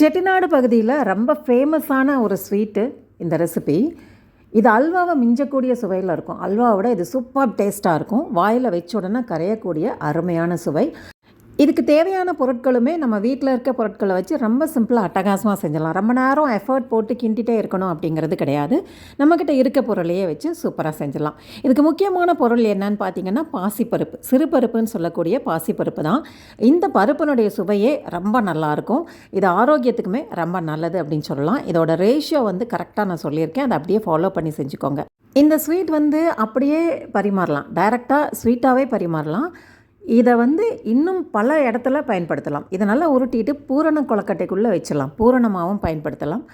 செட்டிநாடு பகுதியில் ரொம்ப ஃபேமஸான ஒரு ஸ்வீட்டு இந்த ரெசிபி இது அல்வாவை மிஞ்சக்கூடிய சுவையில் இருக்கும். அல்வாவை விட இது சூப்பர் டேஸ்ட்டாக இருக்கும். வாயில் வச்ச உடனே கரையக்கூடிய அருமையான சுவை. இதுக்கு தேவையான பொருட்களுமே நம்ம வீட்டில் இருக்க பொருட்களை வச்சு ரொம்ப சிம்பிளாக அட்டகாசமாக செஞ்சிடலாம். ரொம்ப நேரம் எஃபர்ட் போட்டு கிண்டிகிட்டே இருக்கணும் அப்படிங்கிறது கிடையாது. நம்மக்கிட்ட இருக்க பொருளையே வச்சு சூப்பராக செஞ்சிடலாம். இதுக்கு முக்கியமான பொருள் என்னன்னு பார்த்தீங்கன்னா பாசிப்பருப்பு. சிறுபருப்புன்னு சொல்லக்கூடிய பாசிப்பருப்பு தான். இந்த பருப்பினுடைய சுவையே ரொம்ப நல்லாயிருக்கும். இது ஆரோக்கியத்துக்குமே ரொம்ப நல்லது அப்படின்னு சொல்லலாம். இதோட ரேஷியோ வந்து கரெக்டாக நான் சொல்லியிருக்கேன். அதை அப்படியே ஃபாலோ பண்ணி செஞ்சுக்கோங்க. இந்த ஸ்வீட் வந்து அப்படியே பரிமாறலாம். டைரெக்டாக ஸ்வீட்டாகவே பரிமாறலாம். இதை வந்து இன்னும் பல இடத்துல பயன்படுத்தலாம். இதை நல்லா உருட்டிட்டு பூரண கொழக்கட்டைக்குள்ளே வச்சிடலாம். பூரணமாகவும் பயன்படுத்தலாம்.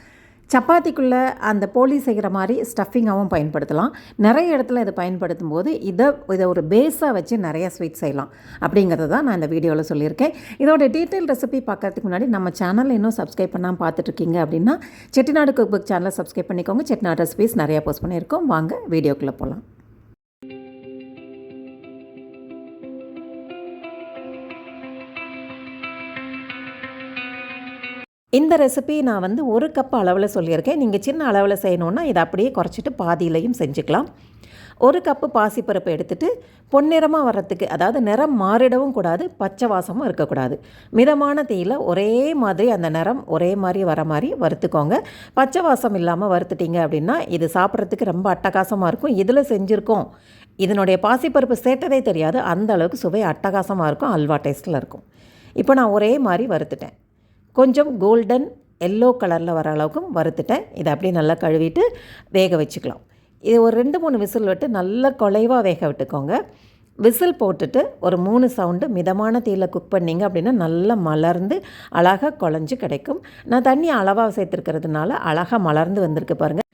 சப்பாத்திக்குள்ளே அந்த போலி செய்கிற மாதிரி ஸ்டஃபிங்காகவும் பயன்படுத்தலாம். நிறைய இடத்துல இதை பயன்படுத்தும் போது இதை இதை ஒரு பேஸாக வச்சு நிறைய ஸ்வீட் செய்யலாம். அப்படிங்கிறத தான் நான் இந்த வீடியோவில் சொல்லியிருக்கேன். இதோட டீட்டெயில் ரெசிபி பார்க்கறதுக்கு முன்னாடி நம்ம சேனலில் இன்னும் சப்ஸ்கிரைப் பண்ணாமல் பார்த்துட்ருக்கீங்க அப்படின்னா செட்டிநாடு குக் புக் சேனலை சப்ஸ்கிரைப் பண்ணிக்கோங்க. செட்டிநாடு ரெசிபிஸ் நிறையா போஸ்ட் பண்ணியிருக்கோம். வாங்க வீடியோக்குள்ளே போகலாம். இந்த ரெசிபி நான் வந்து ஒரு கப் அளவில் சொல்லியிருக்கேன். நீங்கள் சின்ன அளவில் செய்யணுன்னா இதை அப்படியே குறைச்சிட்டு பாதியிலையும் செஞ்சுக்கலாம். ஒரு கப்பு பாசிப்பருப்பு எடுத்துகிட்டு பொன்னிறமாக வர்றதுக்கு அதாவது நிறம் மாறிடவும் கூடாது பச்சை வாசமும் இருக்கக்கூடாது. மிதமான தீயில் ஒரே மாதிரி அந்த நிறம் ஒரே மாதிரி வர மாதிரி வறுத்துக்கோங்க. பச்சை வாசம் இல்லாமல் வறுத்துட்டிங்க அப்படின்னா இது சாப்பிட்றதுக்கு ரொம்ப அட்டகாசமாக இருக்கும். இதில் செஞ்சுருக்கோம். இதனுடைய பாசிப்பருப்பு சேர்த்ததே தெரியாது. அந்த அளவுக்கு சுவை அட்டகாசமாக இருக்கும். அல்வா டேஸ்ட்டில் இருக்கும். இப்போ நான் ஒரே மாதிரி வறுத்துட்டேன். கொஞ்சம் கோல்டன் எல்லோ கலரில் வர அளவுக்கும் வறுத்துட்டேன். இதை அப்படியே நல்லா கழுவிட்டு வேக வச்சுக்கலாம். இது ஒரு ரெண்டு மூணு விசில் விட்டு நல்லா குலைவாக வேக விட்டுக்கோங்க. விசில் போட்டுட்டு ஒரு மூணு சவுண்டு மிதமான தீயில் குக் பண்ணிங்க அப்படின்னா நல்லா மலர்ந்து அழகாக குழஞ்சி கிடைக்கும். நான் தண்ணி அளவாக சேர்த்துருக்கிறதுனால அழகாக மலர்ந்து வந்திருக்கு பாருங்கள்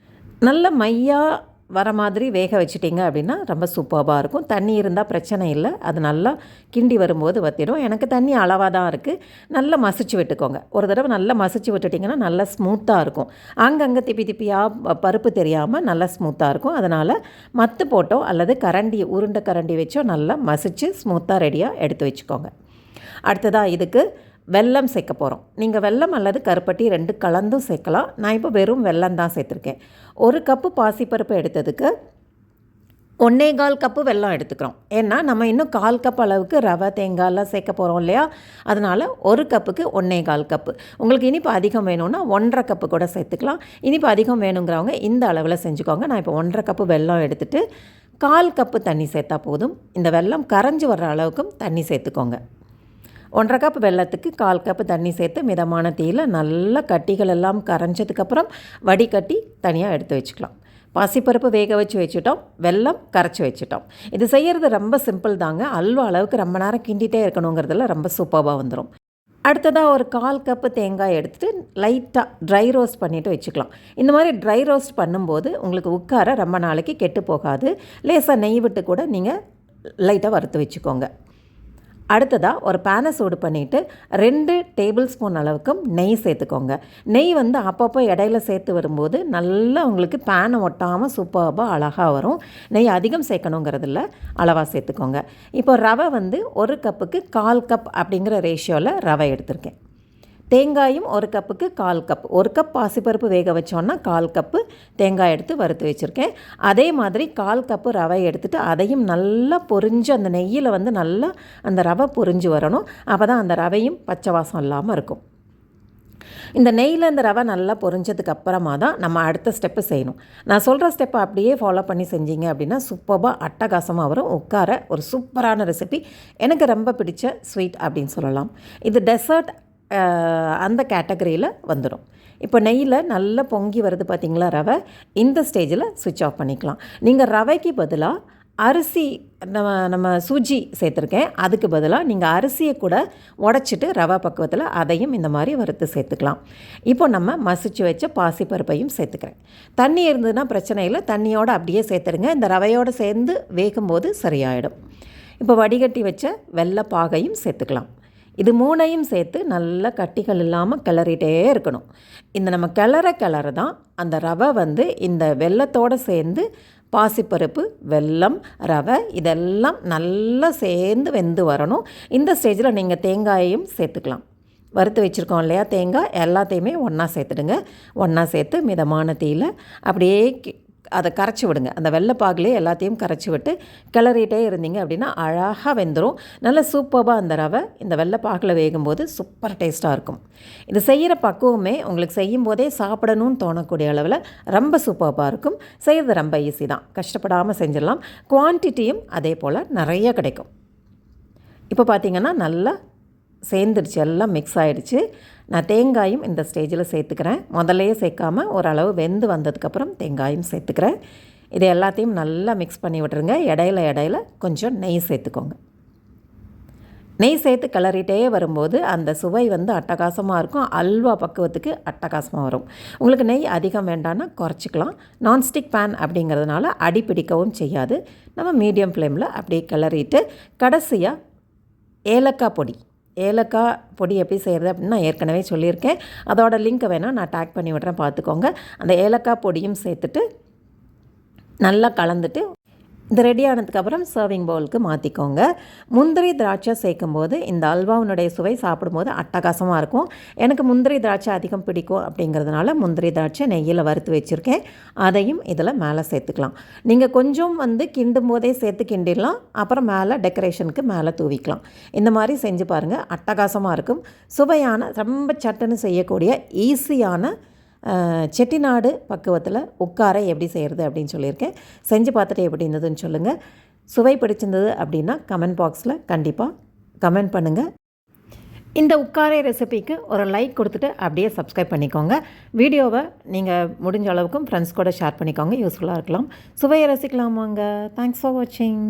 நல்ல மையாக வர மாதிரி வேக வச்சிட்டிங்க அப்படின்னா ரொம்ப சூப்பராக இருக்கும். தண்ணி இருந்தால் பிரச்சனை இல்லை. அது நல்லா கிண்டி வரும்போது வத்திடும். எனக்கு தண்ணி அளவாக தான் இருக்குது நல்லா மசிச்சு விட்டுக்கோங்க. ஒரு தடவை நல்லா மசிச்சு விட்டுட்டிங்கன்னா நல்லா ஸ்மூத்தாக இருக்கும். அங்கங்கே திப்பி திப்பியாக பருப்பு தெரியாமல் நல்லா ஸ்மூத்தாக இருக்கும். அதனால் மத்து போட்டோ அல்லது கரண்டி உருண்டை கரண்டி வச்சோ நல்லா மசிச்சு ஸ்மூத்தாக ரெடியாக எடுத்து வச்சுக்கோங்க. அடுத்ததாக இதுக்கு வெல்லம் சேர்க்க போகிறோம் நீங்கள் வெல்லம் அல்லது கருப்பட்டி ரெண்டு கலந்தும் சேர்க்கலாம். நான் இப்போ வெறும் வெல்லம் தான் சேர்த்துருக்கேன். ஒரு கப்பு பாசிப்பருப்பு எடுத்ததுக்கு ஒன்றே கால் கப்பு வெல்லம் எடுத்துக்கிறோம். ஏன்னா நம்ம இன்னும் கால் கப் அளவுக்கு ரவை தேங்காயெல்லாம் சேர்க்க போகிறோம் இல்லையா? அதனால் ஒரு கப்புக்கு ஒன்றே கால் கப்பு. உங்களுக்கு இனிப்பு அதிகம் வேணும்னா ஒன்றரை கப்பு கூட சேர்த்துக்கலாம். இனிப்பு அதிகம் வேணுங்கிறவங்க இந்த அளவில் செஞ்சுக்கோங்க. நான் இப்போ ஒன்றரை கப்பு வெல்லம் எடுத்துகிட்டு கால் கப்பு தண்ணி சேர்த்தா போதும். இந்த வெல்லம் கரைஞ்சி வர்ற அளவுக்கும் தண்ணி சேர்த்துக்கோங்க. ஒன்றரை கப் வெள்ளத்துக்கு கால் கப்பு தண்ணி சேர்த்து மிதமான தீயில் நல்லா கட்டிகள் எல்லாம் கரைஞ்சதுக்கப்புறம் வடிகட்டி தனியாக எடுத்து வச்சுக்கலாம். பாசிப்பருப்பு வேக வச்சு வச்சுட்டோம். வெல்லம் கரைச்சி வச்சுட்டோம். இது செய்கிறது ரொம்ப சிம்பிள் தாங்க. அல்வா அளவுக்கு ரொம்ப நேரம் கிண்டிகிட்டே இருக்கணுங்கிறதுல ரொம்ப சூப்பராக வந்துடும் அடுத்ததாக ஒரு கால் கப்பு தேங்காய் எடுத்துகிட்டு லைட்டாக ட்ரை ரோஸ்ட் பண்ணிவிட்டு வச்சுக்கலாம். இந்த மாதிரி ட்ரை ரோஸ்ட் பண்ணும்போது உங்களுக்கு உட்கார ரொம்ப நாளைக்கு கெட்டு போகாது. லேசாக நெய் விட்டு கூட நீங்கள் லைட்டாக வறுத்து வச்சுக்கோங்க. அடுத்ததாக ஒரு பேனை சூடு பண்ணிவிட்டு ரெண்டு டேபிள் ஸ்பூன் அளவுக்கும் நெய் சேர்த்துக்கோங்க. நெய் வந்து அப்பப்போ இடையில சேர்த்து வரும்போது நல்லா உங்களுக்கு பேனை ஒட்டாமல் சூப்பராக அழகாக வரும். நெய் அதிகம் சேர்க்கணுங்கிறதுல அளவாக சேர்த்துக்கோங்க. இப்போ ரவை வந்து ஒரு கப்புக்கு கால் கப் அப்படிங்கிற ரேஷியோவில் ரவை எடுத்திருக்கேன். தேங்காயும் ஒரு கப்புக்கு கால் கப் ஒரு கப் பாசிப்பருப்பு வேக வச்சோன்னா கால் கப்பு தேங்காய் எடுத்து வறுத்து வச்சுருக்கேன். அதே மாதிரி கால் கப்பு ரவை எடுத்துகிட்டு அதையும் நல்லா பொரிஞ்சு அந்த நெய்யில் வந்து நல்லா அந்த ரவை பொரிஞ்சு வரணும். அப்போ தான் அந்த ரவையும் பச்சை வாசம் இல்லாமல் இருக்கும். இந்த நெய்யில் இந்த ரவை நல்லா பொரிஞ்சதுக்கு அப்புறமா தான் நம்ம அடுத்த ஸ்டெப்பு செய்யணும். நான் சொல்கிற ஸ்டெப்பை அப்படியே ஃபாலோ பண்ணி செஞ்சீங்க அப்படின்னா சூப்பராக அட்டகாசமாக வரும். உட்கார ஒரு சூப்பரான ரெசிபி எனக்கு ரொம்ப பிடிச்ச ஸ்வீட் அப்படின்னு சொல்லலாம். இது டெசர்ட் அந்த கேட்டகரியில் வந்துடும் இப்போ நெய்யில் நல்லா பொங்கி வருது பார்த்திங்களா ரவை? இந்த ஸ்டேஜில் சுவிட்ச் ஆஃப் பண்ணிக்கலாம். நீங்கள் ரவைக்கு பதிலாக அரிசி நம்ம நம்ம சூஜி சேர்த்துருக்கேன். அதுக்கு பதிலாக நீங்கள் அரிசியை கூட உடச்சிட்டு ரவை பக்குவத்தில் அதையும் இந்த மாதிரி வறுத்து சேர்த்துக்கலாம். இப்போ நம்ம மசிச்சு வச்ச பாசிப்பருப்பையும் சேர்த்துக்கிறேன். தண்ணி இருந்ததுன்னா பிரச்சனை இல்லை. தண்ணியோடு அப்படியே சேர்த்துருங்க இந்த ரவையோடு சேர்ந்து வேகும்போது சரியாயிடும். இப்போ வடிகட்டி வச்ச வெள்ளைப்பாகையும் சேர்த்துக்கலாம். இது மூணையும் சேர்த்து நல்லா கட்டிகள் இல்லாமல் கிளறிட்டே இருக்கணும். இந்த நம்ம கிளற கிளற தான் அந்த ரவை வந்து இந்த வெள்ளத்தோடு சேர்ந்து பாசிப்பருப்பு வெல்லம் ரவை இதெல்லாம் நல்லா சேர்ந்து வெந்து வரணும். இந்த ஸ்டேஜில் நீங்கள் தேங்காயையும் சேர்த்துக்கலாம். வறுத்து வச்சுருக்கோம் இல்லையா? தேங்காய் எல்லாத்தையுமே ஒன்றா சேர்த்துடுங்க. ஒன்றா சேர்த்து மிதமான தீயில் அப்படியே கி- அதை கரைச்சி விடுங்க. அந்த வெள்ளைப்பாகுலே எல்லாத்தையும் கரைச்சி விட்டு கிளறிட்டே இருந்தீங்க அப்படின்னா அழகாக வெந்துடும் நல்ல சூப்பராக அந்த ரவை இந்த வெள்ளைப்பாகில் வேகும்போது சூப்பர் டேஸ்ட்டாக இருக்கும். இது செய்கிற பக்குவமே உங்களுக்கு செய்யும் போதே சாப்பிடணும்னு தோணக்கூடிய அளவில் ரொம்ப சூப்பராக இருக்கும். செய்கிறது ரொம்ப ஈஸி தான். கஷ்டப்படாமல் செஞ்சிடலாம். குவான்டிட்டியும் அதே போல் நிறைய கிடைக்கும். இப்போ பார்த்தீங்கன்னா நல்லா சேர்ந்துடுச்சு எல்லாம் மிக்ஸ் ஆகிடுச்சு நான் தேங்காயும் இந்த ஸ்டேஜில் சேர்த்துக்கிறேன். முதல்லையே சேர்க்காம ஓரளவு வெந்து வந்ததுக்கப்புறம் தேங்காயும் சேர்த்துக்கிறேன். இது எல்லாத்தையும் நல்லா மிக்ஸ் பண்ணி விட்டுருங்க. இடையில இடையில கொஞ்சம் நெய் சேர்த்துக்கோங்க. நெய் சேர்த்து கிளறிட்டே வரும்போது அந்த சுவை வந்து அட்டகாசமாக இருக்கும். அல்வா பக்குவத்துக்கு அட்டகாசமாக வரும். உங்களுக்கு நெய் அதிகம் வேண்டாம்னா குறைச்சிக்கலாம். நான்ஸ்டிக் பேன் அப்படிங்கிறதுனால அடி பிடிக்கவும் செய்யாது. நம்ம மீடியம் ஃப்ளேமில் அப்படியே கிளறிட்டு கடைசியாக ஏலக்காய் பொடி. ஏலக்காய் பொடி எப்படி செய்கிறது அப்படின்னு நான் ஏற்கனவே சொல்லியிருக்கேன். அதோட லிங்க்கை வேணால் நான் டேக் பண்ணி விட்றேன் பார்த்துக்கோங்க. அந்த ஏலக்காய் பொடியும் சேர்த்துட்டு நல்லா கலந்துட்டு இது ரெடி ஆனதுக்கப்புறம் சர்விங் பவுலுக்கு மாற்றிக்கோங்க முந்திரி திராட்சை சேர்க்கும்போது இந்த அல்வாவுனுடைய சுவை சாப்பிடும்போது அட்டகாசமாக இருக்கும். எனக்கு முந்திரி திராட்சை அதிகம் பிடிக்கும் அப்படிங்கிறதுனால முந்திரி திராட்சை நெய்யில் வறுத்து வச்சுருக்கேன். அதையும் இதில் மேலே சேர்த்துக்கலாம். நீங்கள் கொஞ்சம் வந்து கிண்டும் போதே சேர்த்து கிண்டிடலாம். அப்புறம் மேலே டெக்கரேஷனுக்கு மேலே தூவிக்கலாம். இந்த மாதிரி செஞ்சு பாருங்கள் அட்டகாசமாக இருக்கும். சுவையான ரொம்ப சட்டுன்னு செய்யக்கூடிய ஈஸியான செட்டிநாடு பக்குவத்தில் உட்கார எப்படி செய்கிறது அப்படின்னு சொல்லியிருக்கேன். செஞ்சு பார்த்துட்டு எப்படி இருந்ததுன்னு சொல்லுங்கள் சுவை பிடிச்சிருந்தது அப்படின்னா கமெண்ட் பாக்ஸில் கண்டிப்பாக கமெண்ட் பண்ணுங்கள் இந்த உட்காரை ரெசிபிக்கு ஒரு லைக் கொடுத்துட்டு அப்படியே சப்ஸ்கிரைப் பண்ணிக்கோங்க. வீடியோவை நீங்கள் முடிஞ்ச அளவுக்கும் ஃப்ரெண்ட்ஸ் கூட ஷேர் பண்ணிக்கோங்க. யூஸ்ஃபுல்லாக இருக்கலாம். சுவையை ரசிக்கலாமாங்க? தேங்க்ஸ் ஃபார் வாட்சிங்